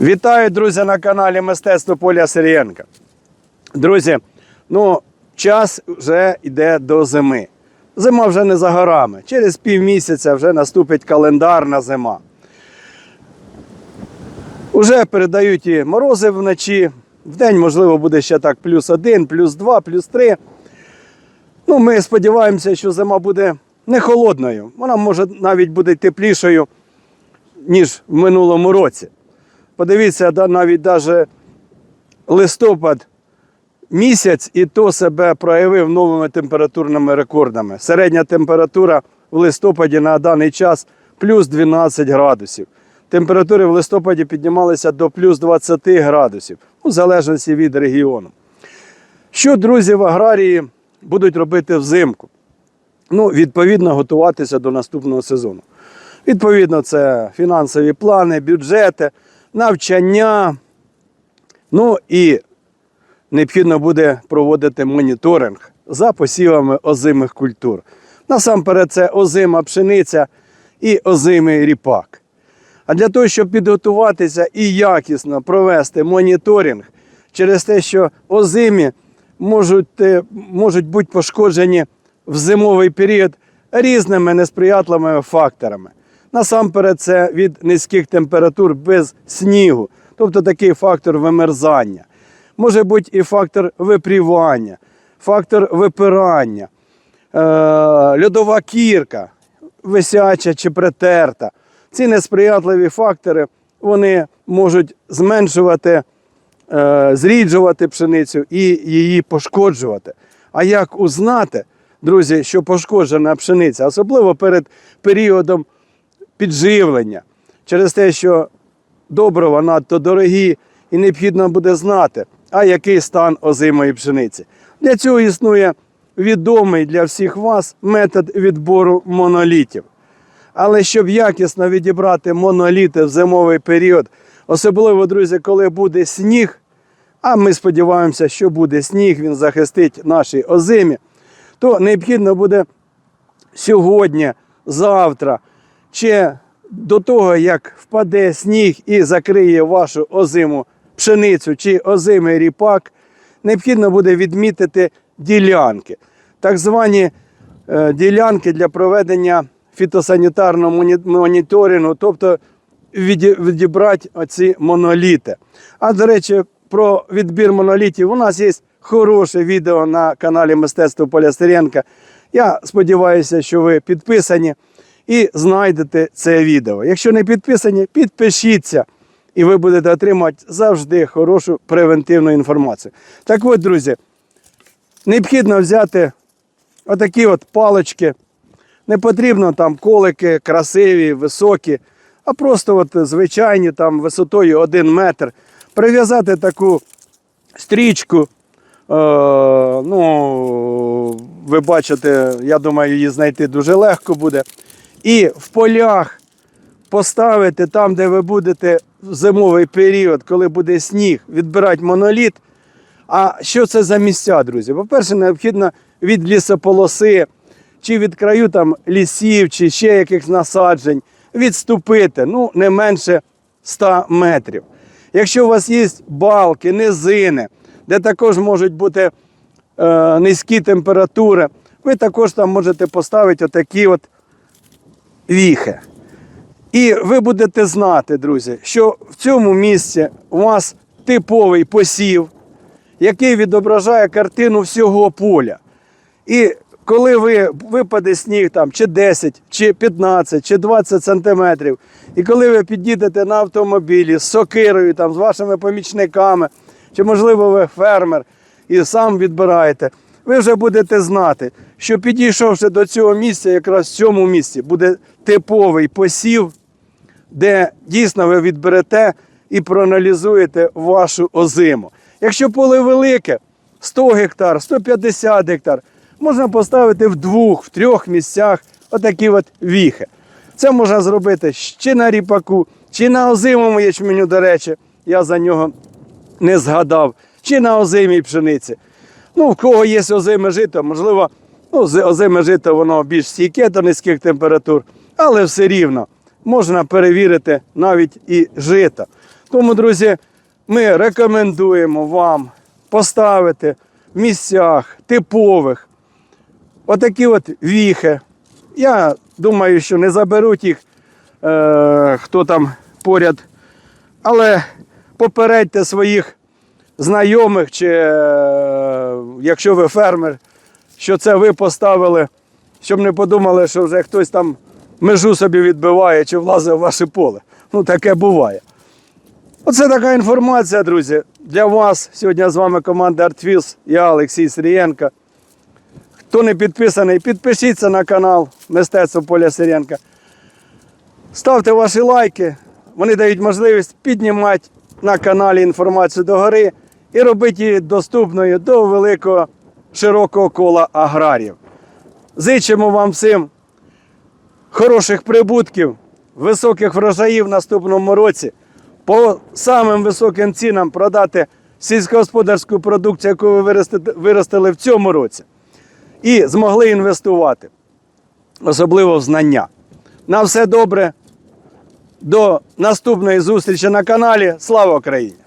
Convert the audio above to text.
Вітаю, друзі, на каналі Мистецтво Поля Сирієнка. Друзі, ну, час вже йде до зими. Зима вже не за горами. Через півмісяця вже наступить календарна зима. Уже передають і морози вночі. Вдень, можливо, буде ще так плюс один, плюс два, плюс три. Ну, ми сподіваємося, що зима буде не холодною. Вона може навіть буде теплішою, ніж в минулому році. Подивіться, навіть даже листопад місяць і то себе проявив новими температурними рекордами. Середня температура в листопаді на даний час плюс 12 градусів. Температури в листопаді піднімалися до плюс 20 градусів, у залежності від регіону. Що друзі в аграрії будуть робити взимку? Ну, відповідно, готуватися до наступного сезону. Відповідно, це фінансові плани, бюджети, навчання. Ну і необхідно буде проводити моніторинг за посівами озимих культур. Насамперед, це озима пшениця і озимий ріпак. А для того, щоб підготуватися і якісно провести моніторинг через те, що озимі можуть, е, можуть бути пошкоджені в зимовий період різними несприятливими факторами. Насамперед, це від низьких температур без снігу, тобто такий фактор вимерзання. Може бути і фактор випрівання, фактор випирання, е, льодова кірка, висяча чи претерта. Ці несприятливі фактори вони можуть зменшувати, е, зріджувати пшеницю і її пошкоджувати. А як узнати, друзі, що пошкоджена пшениця, особливо перед періодом підживлення, через те, що добрива надто дорогі, і необхідно буде знати, а який стан озимої пшениці. Для цього існує відомий для всіх вас метод відбору монолітів. Але щоб якісно відібрати моноліти в зимовий період, особливо, друзі, коли буде сніг, а ми сподіваємося, що буде сніг, він захистить наші озимі, то необхідно буде сьогодні, завтра, чи до того, як впаде сніг і закриє вашу озиму пшеницю чи озимий ріпак, необхідно буде відмітити ділянки. Так звані е, ділянки для проведення фітосанітарного моніторингу, тобто відібрати оці моноліти. А до речі, про відбір монолітів у нас є хороше відео на каналі Мистецтво Полястеренка. Я сподіваюся, що ви підписані і знайдете це відео. Якщо не підписані, підпишіться, і ви будете отримувати завжди хорошу превентивну інформацію. Так от, друзі, необхідно взяти отакі от палички. Не потрібно там колики красиві, високі, а просто от звичайні там висотою 1 метр. Прив'язати таку стрічку. Е, ну, ви бачите, я думаю, її знайти дуже легко буде. І в полях поставити там, де ви будете в зимовий період, коли буде сніг, відбирати моноліт. А що це за місця, друзі? По-перше, необхідно від лісополоси, чи від краю там лісів, чи ще якихось насаджень відступити ну, не менше 100 метрів. Якщо у вас є балки, низини, де також можуть бути е, низькі температури, ви також там можете поставити отакі от віхи. І ви будете знати, друзі, що в цьому місці у вас типовий посів, який відображає картину всього поля. І коли ви випаде сніг там чи 10, чи 15, чи 20 сантиметрів, і коли ви підійдете на автомобілі з сокирою, там, з вашими помічниками, чи, можливо, ви фермер і сам відбираєте, ви вже будете знати, що підійшовши до цього місця, якраз в цьому місці буде типовий посів, де дійсно ви відберете і проаналізуєте вашу озиму. Якщо поле велике, 100 гектар, 150 гектар, можна поставити в двох, в трьох місцях отакі от віхи. Це можна зробити чи на ріпаку, чи на озимому ячменю, до речі, я за нього не згадав, чи на озимій пшениці. Ну, в кого є озиме жито, можливо, ну, озиме жито воно більш стійке до низьких температур, але все рівно можна перевірити навіть і жито. Тому, друзі, ми рекомендуємо вам поставити в місцях типових отакі от віхи. Я думаю, що не заберуть їх, е, хто там поряд. Але попередьте своїх знайомих, чи е, якщо ви фермер, що це ви поставили, щоб не подумали, що вже хтось там межу собі відбиває чи влазить в ваше поле. Ну, таке буває. Оце така інформація, друзі, для вас. Сьогодні з вами команда ArtFills, я Олексій Сирієнко. Хто не підписаний, підпишіться на канал Мистецтво Поля Сиренка. Ставте ваші лайки, вони дають можливість піднімати на каналі інформацію догори і робити її доступною до великого широкого кола аграріїв. Зичимо вам всім хороших прибутків, високих врожаїв в наступному році, по самим високим цінам продати сільськогосподарську продукцію, яку ви виростили в цьому році, і змогли інвестувати, особливо в знання. На все добре. До наступної зустрічі на каналі. Слава Україні!